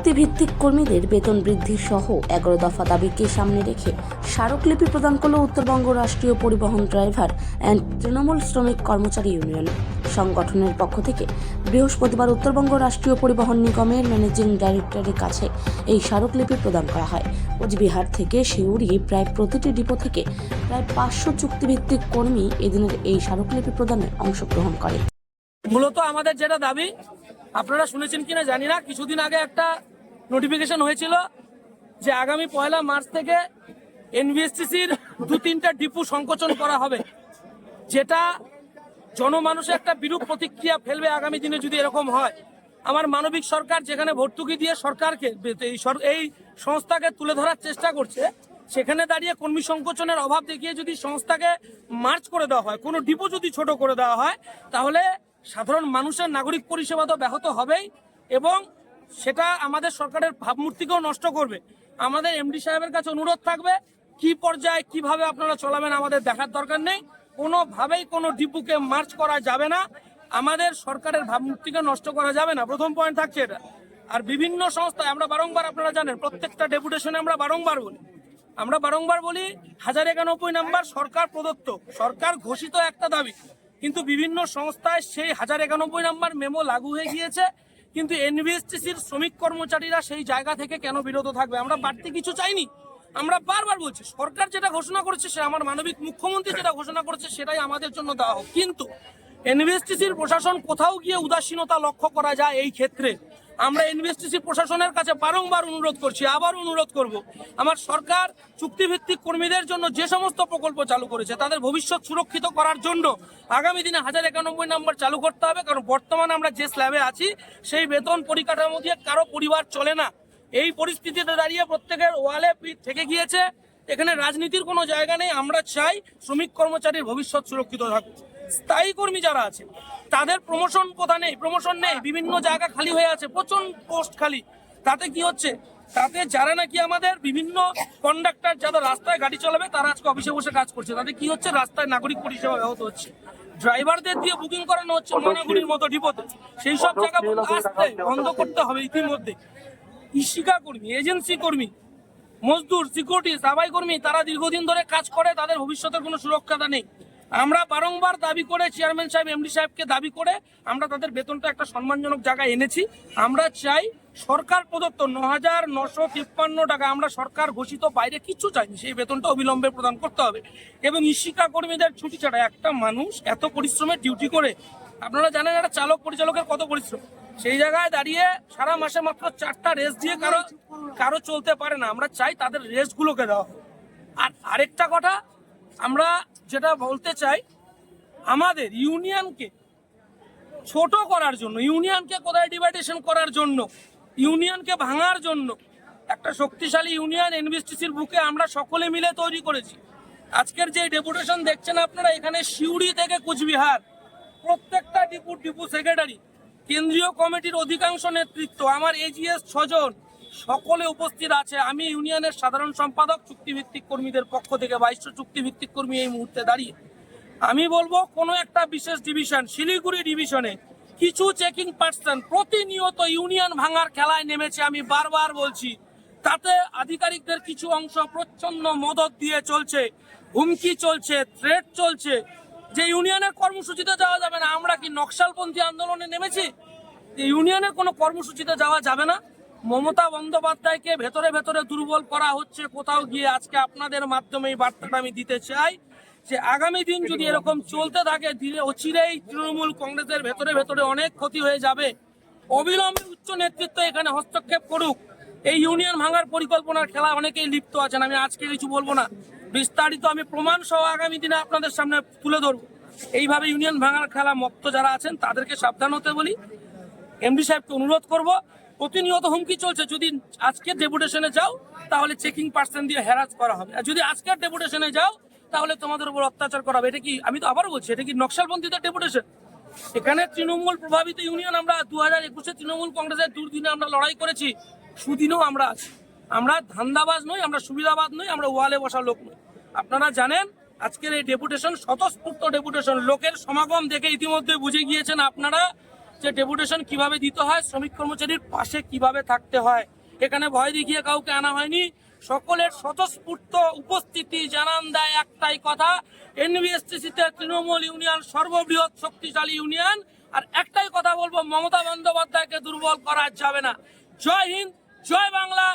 চুক্তিভিত্তিক কর্মীদের বেতন বৃদ্ধি সহ এগারো দফা দাবিকে সামনে রেখে স্মারকলিপি প্রদান করল উত্তরবঙ্গ রাষ্ট্রীয় পরিবহন ড্রাইভার অ্যান্ড তৃণমূল শ্রমিক কর্মচারী ইউনিয়ন। সংগঠনের পক্ষ থেকে বৃহস্পতিবার উত্তরবঙ্গ রাষ্ট্রীয় পরিবহন নিগমের ম্যানেজিং ডাইরেক্টরের কাছে এই স্মারকলিপি প্রদান করা হয়। কোচবিহার থেকে শিউরি প্রায় প্রতিটি ডিপো থেকে প্রায় পাঁচশো চুক্তিভিত্তিক কর্মী এদিনের এই স্মারকলিপি প্রদানে অংশগ্রহণ করে। মূলত আমাদের যেটা দাবি, আপনারা শুনেছেন কিনা জানি না, কিছুদিন আগে একটা নোটিফিকেশন হয়েছিল যে আগামী পয়লা মার্চ থেকে এনবিএসটিসির দু তিনটা ডিপু সংকোচন করা হবে, যেটা জনমানুষে একটা বিরূপ প্রতিক্রিয়া ফেলবে আগামী দিনে যদি এরকম হয়। আমার মানবিক সরকার যেখানে ভর্তুকি দিয়ে সরকারকে এই এই সংস্থাকে তুলে ধরার চেষ্টা করছে, সেখানে দাঁড়িয়ে কর্মী সংকোচনের অভাব দেখিয়ে যদি সংস্থাকে মার্চ করে দেওয়া হয়, কোনো ডিপো যদি ছোট করে দেওয়া হয়, তাহলে সাধারণ মানুষের নাগরিক পরিষেবা তো ব্যাহত হবেই এবং সেটা আমাদের সরকারের ভাবমূর্তিকেও নষ্ট করবে। আমাদের এমডি সাহেবের কাছে অনুরোধ থাকবে, কি পর্যায়ে কীভাবে আপনারা চলাবেন আমাদের দেখার দরকার নেই। কোনোভাবেই কোনো ডিপুকে মার্চ করা যাবে না। আমাদের সরকারের ভাবমূর্তিকে নষ্ট করা যাবে না। প্রথম পয়েন্ট থাকছে এটা। আর বিভিন্ন সংস্থায় আমরা বারংবার আপনারা জানেন, প্রত্যেকটা ডেপুটেশনে আমরা বারংবার বলি। আমরা বারংবার বলি, হাজার একানব্বই নাম্বার সরকার প্রদত্ত, সরকার ঘোষিত একটা দাবি। কিন্তু বিভিন্ন সংস্থায় সেই হাজার একানব্বই নাম্বার মেমো লাগু হয়ে গিয়েছে। কিন্তু এনবিএসটিসির শ্রমিক কর্মচারীরা সেই জায়গা থেকে কেন বিরত থাকবে? আমরা বাড়তি কিছু চাইনি। আমরা বারবার বলছি, সরকার যেটা ঘোষণা করেছে সে আমার মানবিক মুখ্যমন্ত্রী যেটা ঘোষণা করেছে সেটাই আমাদের জন্য দেওয়া হোক। কিন্তু এনবিএসটিসির প্রশাসন কোথাও গিয়ে উদাসীনতা লক্ষ্য করা যায় এই ক্ষেত্রে। আমরা ইনভেস্টিসি প্রশাসনের কাছে বারংবার অনুরোধ করছি, আবার অনুরোধ করব। আমার সরকার চুক্তিভিত্তিক কর্মীদের জন্য যে সমস্ত প্রকল্প চালু করেছে, তাদের ভবিষ্যৎ সুরক্ষিত করার জন্য আগামী দিনে হাজার একানব্বই নম্বর চালু করতে হবে, কারণ বর্তমানে আমরা যে স্ল্যাবে আছি, সেই বেতন পরিকাঠামো দিয়ে কারও পরিবার চলে না। এই পরিস্থিতিতে দাঁড়িয়ে প্রত্যেকের ওয়ালে পিঠ থেকে গিয়েছে। এখানে রাজনীতির কোনো জায়গা নেই, আমরা চাই শ্রমিক কর্মচারীর ভবিষ্যৎ সুরক্ষিত থাকুক। স্থায়ী কর্মী যারা আছে তাদের প্রমোশন কোথা নেই? প্রমোশন নেই বিভিন্ন জায়গা খালি হয়ে আছে প্রচুর পোস্ট খালি। তাতে কি হচ্ছে? তাতে যারা নাকি আমাদের বিভিন্ন কন্ডাক্টর যারা রাস্তায় গাড়ি চালাবে তারা আজকে অফিসে বসে কাজ করছে। তাতে কি হচ্ছে? রাস্তায় নাগরিক পরিষেবা ব্যাহত হচ্ছে। ড্রাইভারদের দিয়ে বুকিং করানো হচ্ছে মনাগুড়ির মতো ডিপোতে। সেই সব জায়গা আসতে বন্ধ করতে হবে ইতিমধ্যে। ইশিকা কর্মী এজেন্সি কর্মী মজদুর সিকিউরিটি সাফাই কর্মী তারা দীর্ঘদিন ধরে কাজ করে তাদের ভবিষ্যতের কোনো সুরক্ষাটা নেই। আমরা বারংবার দাবি করে চেয়ারম্যান সাহেব এমডি সাহেবকে দাবি করে আমরা তাদের বেতনটা একটা সম্মানজনক জায়গায় এনেছি। আমরা চাই সরকার প্রদত্ত ন হাজার নশো তিপ্পান্ন টাকা আমরা সরকার ঘোষিত বাইরে কিচ্ছু চাইনি। সেই বেতনটা অবিলম্বে প্রদান করতে হবে। এবং ইশিকা কর্মীদের ছুটি ছাড়া একটা মানুষ এত পরিশ্রমের ডিউটি করে, আপনারা জানেন একটা চালক পরিচালকের কত পরিশ্রম? সেই জায়গায় দাঁড়িয়ে সারা মাসে মাত্র চারটা রেস্ট দিয়ে কারও কারও চলতে পারে না। আমরা চাই তাদের রেস্ট গুলোকে দেওয়া। আর আরেকটা কথা আমরা যেটা বলতে চাই, আমাদের ইউনিয়নকে ছোট করার জন্য, ইউনিয়নকে কোথায় ডিভাইডেশন করার জন্য, ইউনিয়নকে ভাঙার জন্য, একটা শক্তিশালী ইউনিয়ন এনবিএসটিসির বুকে আমরা সকলে মিলে তৈরি করেছি। আজকের যে ডেপুটেশন দেখছেন আপনারা, এখানে সিউড়ি থেকে কুচবিহার, প্রত্যেকটা ডিপু ডিপু সেক্রেটারি, কেন্দ্রীয় কমিটির অধিকাংশ নেতৃত্ব, আমার এজিএস ছজন সকলে উপস্থিত আছে। আমি ইউনিয়নের সাধারণ সম্পাদক, চুক্তিভিত্তিক কর্মীদের পক্ষ থেকে বাইশশো চুক্তিভিত্তিক কর্মী এই মুহূর্তে দাঁড়িয়ে। আমি বলব, কোনো একটা বিশেষ ডিভিশন শিলিগুড়ি ডিভিশনে কিছু চেকিং পার্সন প্রতিনিয়ত ইউনিয়ন ভাঙার খেলায় নেমেছে। আমি বারবার বলছি, তাতে আধিকারিকদের কিছু অংশ প্রচ্ছন্ন মদত দিয়ে চলছে, হুমকি চলছে থ্রেট চলছে। যে ইউনিয়নের কর্মসূচিতে যাওয়া যাবে না, আমরা কি নকশালপন্থী আন্দোলনে নেমেছি? ইউনিয়নের কোনো কর্মসূচিতে যাওয়া যাবে না? মমতা বন্দ্যোপাধ্যায়কে ভেতরে ভেতরে দুর্বল করা হচ্ছে, কোথাও গিয়ে আজকে আপনাদের মাধ্যমে এই বার্তাটা আমি দিতে চাই যে আগামী দিন যদি এরকম চলতে থাকে, ধীরে অচিরেই তৃণমূল কংগ্রেসের ভেতরে ভেতরে অনেক ক্ষতি হয়ে যাবে। অবিলম্বে উচ্চ নেতৃত্ব এখানে হস্তক্ষেপ করুক। এই ইউনিয়ন ভাঙার পরিকল্পনার খেলা অনেকেই লিপ্ত আছেন, আমি আজকে কিছু বলব না। বিস্তারিত আমি প্রমাণ সহ আগামী দিনে আপনাদের সামনে তুলে ধরবো। এইভাবে ইউনিয়ন ভাঙার খেলা মত্ত যারা আছেন, তাদেরকে সাবধান হতে বলি। এমডি সাহেবকে অনুরোধ করব প্রতিনিয়ত হুমকি চলছে। যদি আজকের ডেপুটেশনে যাও, তাহলে চেকিং পার্সন দিয়ে হ্যারাস করা হবে। আর যদি আজকের ডেপুটেশনে যাও, তাহলে তোমাদের উপর অত্যাচার করা হবে। এটা কি, আমি তো আবারও বলছি, এটা কি নকশালপন্থীদের ডেপুটেশন এখানে তৃণমূল প্রভাবিত ইউনিয়ন আমরা দু হাজার একুশে তৃণমূল কংগ্রেসের দুর্দিনে আমরা লড়াই করেছি। সুদিনও আমরা আছি। আমরা ধান্দাবাজ নই, আমরা সুবিধাবাদ নই, আমরা ওয়ালে বসা লোক নই। আপনারা জানেন, আজকের এই ডেপুটেশন স্বতঃস্ফূর্ত ডেপুটেশন লোকের সমাগম দেখে ইতিমধ্যে বুঝে গিয়েছেন আপনারা যে ডেপুটেশন কীভাবে দিতে হয়, শ্রমিক কর্মচারীর পাশে কীভাবে থাকতে হয়, এখানে ভয় দেখিয়ে কাউকে আনা হয়নি। সকলের স্বতঃস্ফূর্ত উপস্থিতি জানান দেয় একটাই কথা এনবিএসটিসিতে তৃণমূল ইউনিয়ন, সর্ববৃহৎ শক্তিশালী ইউনিয়ন। আর একটাই কথা বলব, মমতা বন্দ্যোপাধ্যায়কে দুর্বল করা যাবে না। জয় হিন্দ, জয় বাংলা